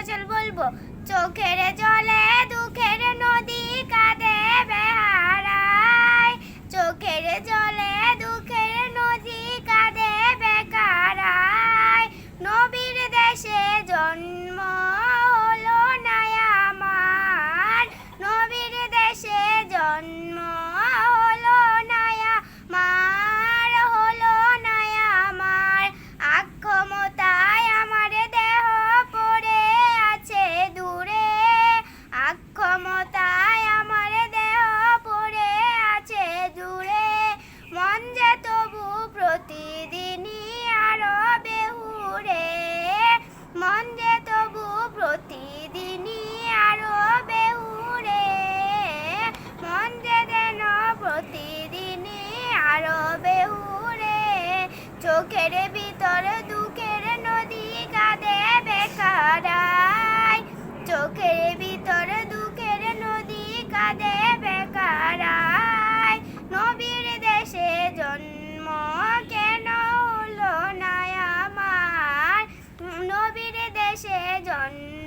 গজল বলব চোখের জলে আরও বেহুরে চোখের ভিতর দুঃখের নদী কাঁদে বেকারায়। চোখের ভিতর দুঃখের নদী কাঁদে বেকারায়। নবীর দেশে জন্ম কেন হলো না আমার? নবীর দেশে জন্ম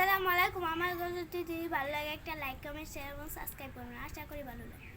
আসসালামু আলাইকুম। আমার গল্পটি যদি ভালো লাগে, একটা লাইক কমেন্ট শেয়ার এবং সাবস্ক্রাইব করুন। আশা করি ভালো লাগে